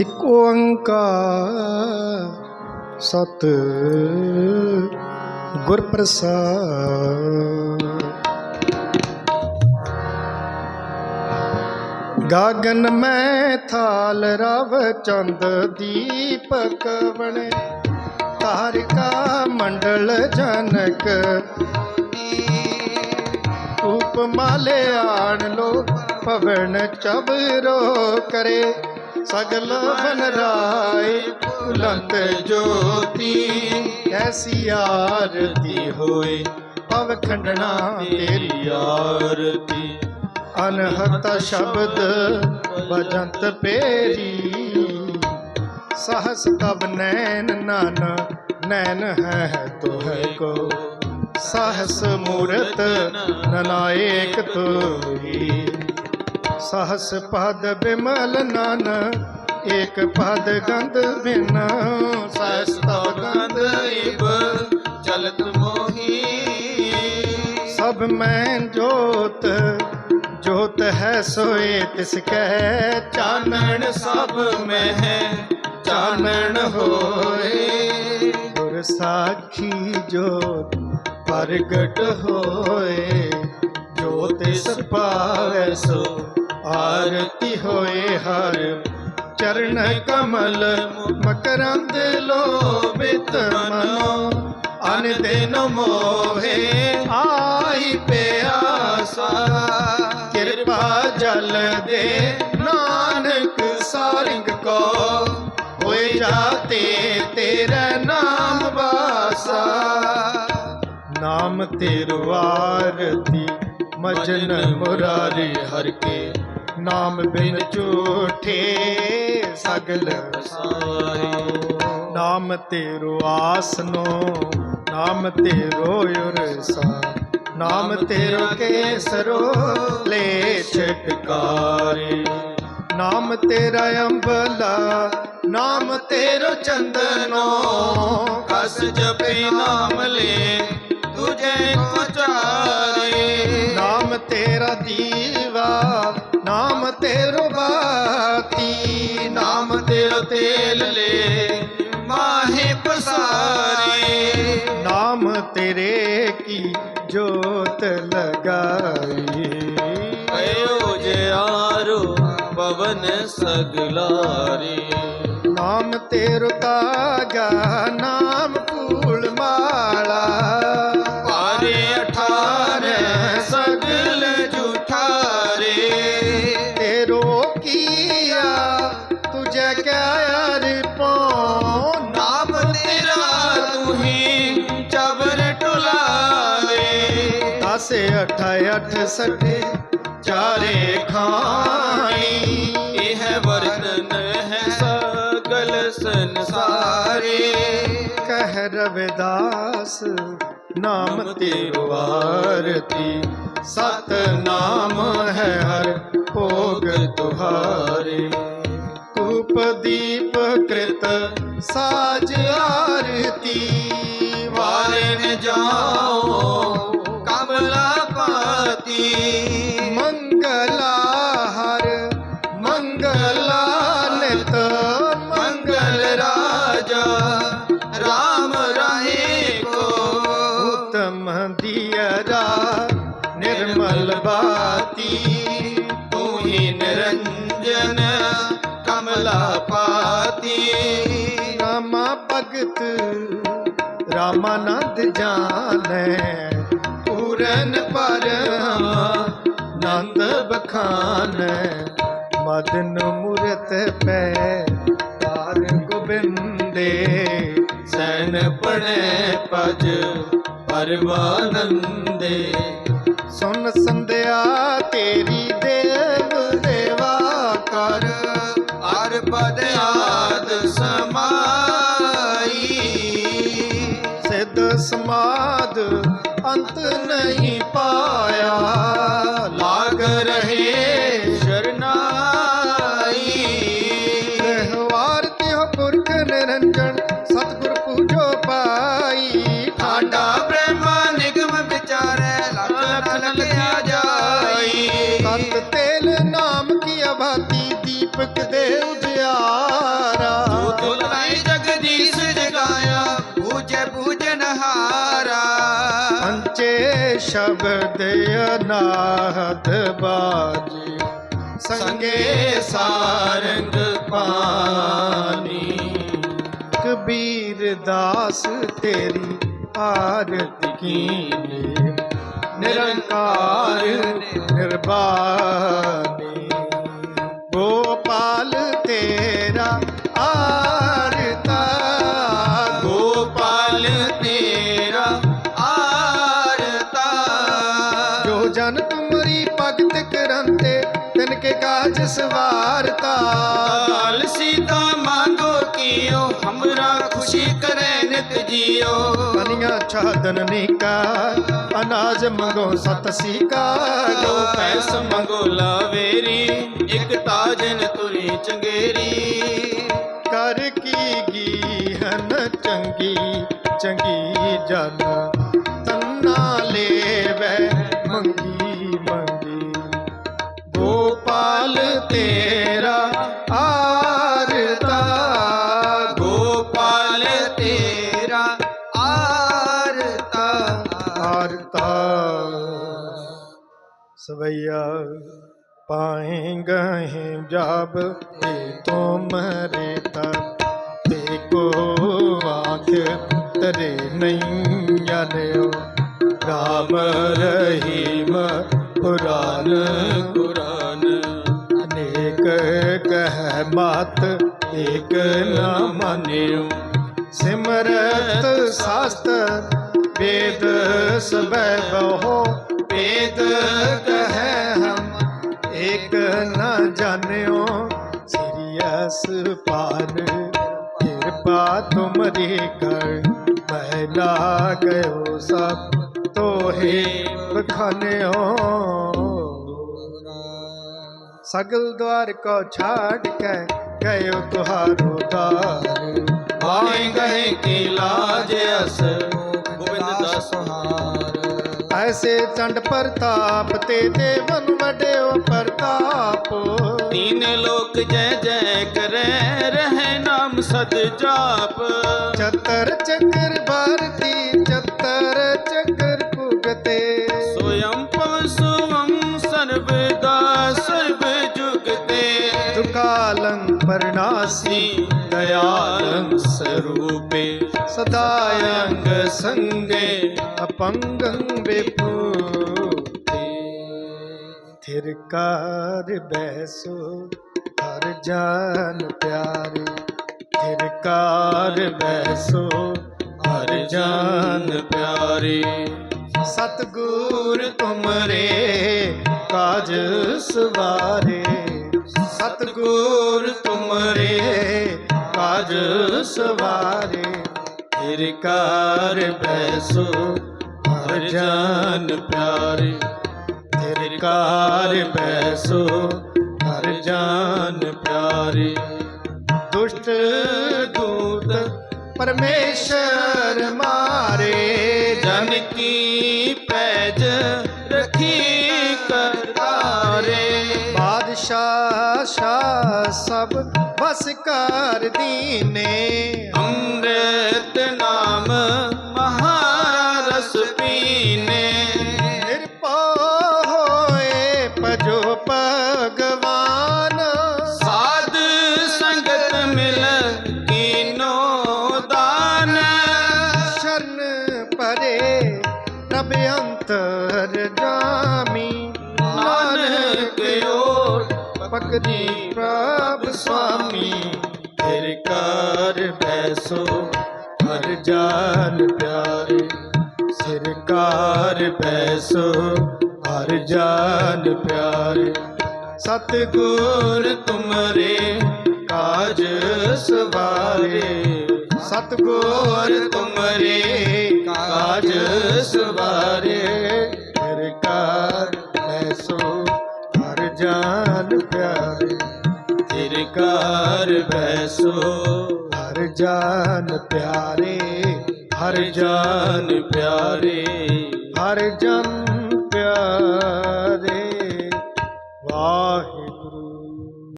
ਇੱਕ ਓੰਕਾਰ ਸਤ ਗੁਰ ਪ੍ਰਸਾਦ ਗਗਨ ਮੈਂ ਥਾਲ ਰਵ ਚੰਦ ਦੀਪਕ ਬਣੇ, ਤਾਰਿਕਾ ਮੰਡਲ ਜਨਕ ਰੂਪ ਆਣ ਲੋ ਪਵਨ ਚਬਰੋ ਕਰੇ। ਸਗਲ ਬਨ ਰਾਏ ਫੁਲੰਤ ਜੋਤੀ ਐਸੀ ਆਰਤੀ ਹੋਏ? ਪਵ ਖੰਡਣਾ ਤੇਰੀ ਆਰਤੀ। ਅਨਹਤ ਸ਼ਬਦ ਬਜੰਤ ਪੇਰੀ। ਸਹਸ ਕਬ ਨੈਣ ਨਨ, ਨੈਣ ਹੈ ਤੋਹਿ ਕੋ। ਸਹਸ ਮੂਰਤ ਨਨਾਇਕ ਸਹਸ ਪਦ ਬਿਮਲ ਨਨ ਏਕ ਪਦ ਗੰਧ ਬਿਨ। ਸਹਸ ਤਵ ਗੰਧ ਇਬ ਚਲਤ ਮੋਹੀ। ਸਭ ਮੈਂ ਜੋਤ ਜੋਤ ਹੈ ਸੋਏ ਤਿਸ ਕਹਿ। ਚਾਨਣ ਸਭ ਮਹਿ ਚਾਨਣ ਹੋਏ। ਗੁਰ ਸਾਖੀ ਜੋਤ ਪ੍ਰਗਟ ਹੋਏ। ਜੋ ਤਿਸ ਪਾਵੈ ਸੋ ਆਰਤੀ ਹੋਏ ਹਰ ਚਰਨ ਕਮਲ ਮਕਰੰਦ ਲੋਭਿਤ ਮਨੋ ਅਨ ਦਿਨ ਮੋਹੇ ਆਈ ਪਿਆਸਾ। ਕਿਰਪਾ ਜਲ ਦੇ ਨਾਨਕ ਸਾਰਿੰਗ ਕੋ, ਹੋਏ ਜਾਤੇ ਤੇਰਾ ਨਾਮ ਵਾਸਾ। ਨਾਮ ਤੇਰੋ ਆਰਤੀ, ਮਜਨ ਮੁਰਾਰੀ ਹਰ ਕੇ ਨਾਮ ਬਿਨ ਝੂਠੇ ਸਗਲ ਸਾਰੇ ਨਾਮ ਤੇਰੋ ਆਸਨੋ ਨਾਮ ਤੇਰੋ ਉਰਸਾ ਨਾਮ ਤੇਰੋ ਕੇਸਰੋ ਲੈ ਛਟਕਾਰੇ ਨਾਮ ਤੇਰਾ ਅੰਬਲਾ, ਨਾਮ ਤੇਰੋ ਚੰਦਨੋ। ਕਸ ਜਪੇ ਨਾਮ ਲੈ ਤੁਝੇ ਉਚਾਰੇ ਨਾਮ ਤੇਰਾ ਦੀਵਾ ਨਾਮ ਤੇਰੋ ਬਾਤੀ। ਨਾਮ ਤੇਰਾ ਤੇਲ ਲੈ ਮਾਹੇ ਪਸਾਰੇ ਨਾਮ ਤੇਰੇ ਕੀ ਜੋਤ ਲਗਾਈ ਜਿਆਰੋ ਪਵਨ ਸਗਲਾਰੇ ਨਾਮ ਤੇਰੋ ਤਾਗਾ ਨਾਮ ਫੂਲ ਮਾਲਾ ਅਠ ਅਠ ਸਠੇ ਚਾਰੇ ਖਾਣੀ। ਇਹ ਵਰਤਨ ਹੈ ਸਗਲ ਸੰਸਾਰੇ। ਕਹਿ ਰਵਿਦਾਸ, ਨਾਮ ਤੇਰੋ ਆਰਤੀ। ਸਤ ਨਾਮ ਹੈ ਹਰ ਭੋਗ ਤੁਹਾਰੇ। ਧੂਪ ਦੀਪ ਕ੍ਰਿਤ, ਸਾਜ ਆਰਤੀ। ਵਾਰੇ ਜਾਓ ਰਾਮਾਨੰਦ ਜਾਣੈ। ਪੂਰਨ ਪਰਮ ਨੰਦ ਬਖਾਨੈ। ਮਦਨ ਮੂਰਤ ਪੈ, ਤਾਰ ਗੋਬਿੰਦੇ ਸੈਨ ਪੜੈ ਪਜ ਪਰਵਾਨੰਦੇ। ਸੁਨ ਸੰਧਿਆ ਤੇਰੀ ਦੇਵ ਦੇਵਾ ਕਰ ਅਰ ਪਦ ਆਦ ਸਮਾਈ। ਸਿੱਧ ਸਮਾਦ ਅੰਤ ਨਹੀਂ ਰੂਪਕ ਦੇ ਜਗਦੀਸ਼ ਜਗਾਇਆ ਪੂਜੇ ਪੂਜਨਹਾਰਾ ਪੰਚੇ ਸ਼ਬਦ ਅਨਾਹਤ ਸੰਗੇ ਸਾਰੰਗ ਪਾਨੀ ਕਬੀਰ ਦਾਸ ਤੇਰੀ ਆਰਤੀ ਕੀਨੇ ਨਿਰੰਕਾਰ ਨਿਰਭਾਨੀ ਗੋਪਾਲ ਤੇਰਾ ਆਰਤਾ। ਗੋਪਾਲ ਤੇਰਾ ਆਰਤਾ। ਜੋ ਜਨ ਤੁਮਰੀ ਭਗਤ ਕਰੰਤੇ ਤਿਨ ਕੇ ਕਾਜ ਸਵਾਰਤਾ। ਕਾਲ ਸੀਤਾ ਖੁਸ਼ੀ ਕਰੇ ਨਿਤ ਜੀਓ। ਅਨਾਜ ਮੰਗੋ ਸਤ ਸੀਕਾ। ਗੋ ਪੈਸ ਮੰਗੋ ਲਾਵੇਰੀ ਤਾਜਨ ਤੁਰੀ ਚੰਗੇਰੀ। ਕਰ ਕੀ ਗੀ ਹਨ ਚੰਗੀ ਚੰਗੀ ਜਨ। ਤੰਨਾ ਲੈਵੈ ਮੰਗੀ ਮੰਗੀ। ਗੋਪਾਲ ਤੇਰਾ ਆਰਤਾ। ਗੋਪਾਲ ਤੇਰਾ ਆਰਤਾ। ਆਰਤਾ। ਸਵਈਆ। ਪਾਏਂਗੇ ਜਬ ਤੇ ਤੁਮਰੇ ਤਬ ਤੇ ਕੋ ਆਖ, ਤਰੇ ਨਹੀਂ ਜਾਣਿਓ ਰਾਮ ਰਹੀਮ, ਪੁਰਾਨ ਕੁਰਾਨ ਅਨੇਕ ਕਹਿ ਮਤ ਏਕ ਨਾ ਮਾਨਿਓ। ਸਿਮਰਤ ਸਾਸਤਰ ਵੇਦ ਸਬੈ ਬਹੁ, ਵੇਦ ਸਿਰਿਅਸ ਪਾਨ ਕਿਰਪਾ ਤੁਮਰੀ ਕਰ ਮੈਂ ਲਾ ਗਇਓ ਸਭ ਤੋਹੇ ਬਖਾਨਿਓ ਸਗਲ ਦਵਾਰ ਕੋ ਛਾੜ ਕੇ ਗਇਓ ਤੁਹਾਰੋ ਦਾਰ ਵਾਏ ਗਏ ਕੀ ਲਾਜ ਅਸ ਗੋਬਿੰਦ ਦਾਸ ਹਾਰ ਐਸੇ ਚੰਡ ਪ੍ਰਤਾਪ ਤੇ ਦੇਵਨ ਵਡਿਓ ਪ੍ਰਤਾਪ ਜੈ ਜੈ ਕਰੈ ਰਹਿ ਨਾਮ ਸਦ ਜਾਪ ਚਤਰ ਚੱਕਰ ਭਾਰਤੀ ਚਤਰ ਚੱਕਰ ਭੁਗਤੇ ਸੋਯੰ ਪਵਸੁਵੰ ਸਰਬਦਾ ਸਰਬ ਜੁਗਤੇ ਦੁਕਾਲੰ ਪਰਨਾਸੀ ਸੀ ਦਇਆਲੰ ਸਰੂਪੇ ਸਦਾਯੰ ਅੰਗ ਸੰਗੇ ਅਪੰਗੰ ਵਿਭੂਤੇ ਥਿਰਕਾਰ ਬੈਸੋ, ਹਰ ਜਾਨ ਪਿਆਰੇ। ਥਿਰਕਾਰ ਬੈਸੋ, ਹਰ ਜਾਨ ਪਿਆਰੇ। ਸਤਗੁਰ ਤੁਮਰੇ, ਕਾਜ ਸਵਾਰੇ। ਸਤਗੁਰ ਤੁਮਰੇ, ਕਾਜ ਸਵਾਰੇ। ਹਿਰਕਾਰ ਬੈਸੋ, ਹਰ ਜਾਨ ਪਿਆਰੇ। ਕਾਰ ਪੈਸੋ, ਹਰ ਜਾਨ ਪਿਆਰੇ। ਦੁਸ਼ਟ ਦੂਤ ਪਰਮੇਸ਼ਰ ਮਾਰੇ, ਜਨ ਕੀ ਪੈਜ ਰਖੀ ਕਰਤਾਰੇ। ਬਾਦਸ਼ਾਹ, ਸ਼ਾਹ ਸਭ ਵਸ ਕਰ ਦੀਨੇ ਅੰਮ੍ਰਿਤ ਨਾਮ ਮਹਾਰਸ ਰਸ ਪੀਨੇ। ਪ੍ਰਭ ਅੰਤਰ ਜਾਮੀ। ਨਾਨਕ ਓਟ ਪਕਦੀ ਪ੍ਰਭ ਸੁਆਮੀ। ਤੇਰੇ ਕਰ ਬੈਸੋ ਹਰ ਜਾਨ ਪਿਆਰੇ। ਸਰਕਾਰ ਬੈਸੋ ਹਰ ਜਾਨ ਪਿਆਰੇ। ਸਤਗੁਰ ਤੁਮਰੇ ਕਾਜ ਸਵਾਰੇ। ਸਤਗੁਰ ਤੁਮਰੇ, ਕਾਜ ਸਵਾਰੇ। ਸਰਕਾਰ ਐਸੋ ਹਰ ਜਾਨ ਪਿਆਰੇ। ਤੇਰੇ ਕਰ ਬੈਸੋ ਹਰ ਜਾਨ ਪਿਆਰੇ। ਹਰ ਜਾਨ ਪਿਆਰੇ, ਹਰ ਜਨ ਪਿਆਰੇ।